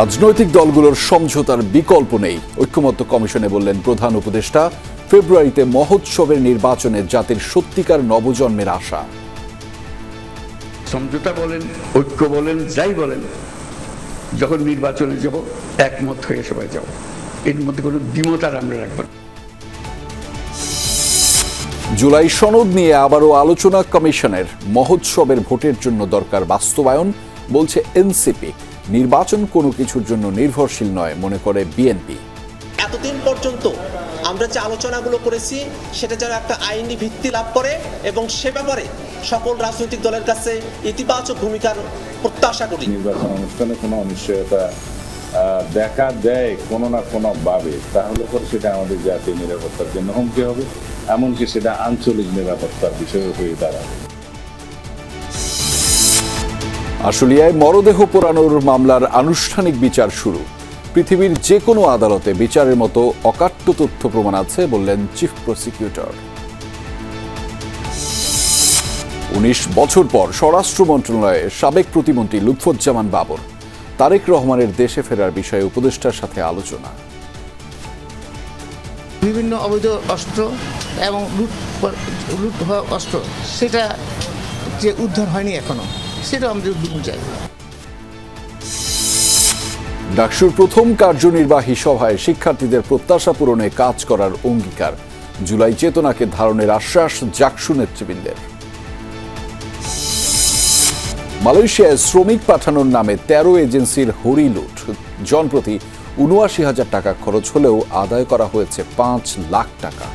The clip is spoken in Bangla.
রাজনৈতিক দলগুলোর সমঝোতার বিকল্প নেই ঐক্যমত্য কমিশনে বললেন প্রধান উপদেষ্টা। ফেব্রুয়ারিতে মহোৎসবের নির্বাচনে জাতির সত্যিকার নবজন্মের আশা। সমঝোতা বলেন ঐক্য বলেন যাই বলেন যখন নির্বাচনে যাব একমত হয়ে সবাই যাব। এর মধ্যে কোনো দ্বিমত আর আমরা রাখব জুলাই সনদ নিয়ে আবারও আলোচনা কমিশনের। মহোৎসবের ভোটের জন্য দরকার বাস্তবায়ন বলছে এনসিপি। নির্বাচন কোনো কিছুর জন্য নির্ভরশীল নয় মনে করে বিএনপি। এতদিন পর্যন্ত আমরা যে আলোচনাগুলো করেছি সেটা যেন একটা আইনি ভিত্তি লাভ করে এবং সে ব্যাপারে সকল রাজনৈতিক দলের কাছে ইতিবাচক ভূমিকার প্রত্যাশা করি। নির্বাচন অনুষ্ঠানে কোনো অনিশ্চয়তা দেখা দেয় কোনো না কোনো ভাবে তাহলে পরে সেটা আমাদের জাতীয় নিরাপত্তার জন্য হুমকি হবে। এমনকি সেটা আঞ্চলিক নিরাপত্তার বিষয় হয়ে দাঁড়াবে। আশুলিয়ায় মরদেহ পোড়ানোর মামলার আনুষ্ঠানিক বিচার শুরু। পৃথিবীর যে কোনো আদালতে বিচারের মতো অকাট্য তথ্য প্রমাণ আছে বললেন চিফ প্রসিকিউটর। উনিশ বছর পর স্বরাষ্ট্র মন্ত্রণালয়ের সাবেক প্রতিমন্ত্রী লুৎফুজ্জামান বাবর, তারেক রহমানের দেশে ফেরার বিষয়ে উপদেষ্টার সাথে আলোচনা। বিভিন্ন অবৈধ অস্ত্র এবং লুট লুট হওয়া অস্ত্র, সেটা যে উদ্ধার হয়নি এখনও। সেটা আমাদের চাই। ডাকসুর প্রথম কার্যনির্বাহী সভায় শিক্ষার্থীদের প্রত্যাশা পূরণে কাজ করার অঙ্গীকার। জুলাই চেতনাকে ধারণের আশ্বাস জাকসু নেতৃবৃন্দের। মালয়েশিয়ায় শ্রমিক পাঠানোর নামে তেরো এজেন্সির হরি লুট। জনপ্রতি উনআশি হাজার টাকা খরচ হলেও আদায় করা হয়েছে পাঁচ লাখ টাকা।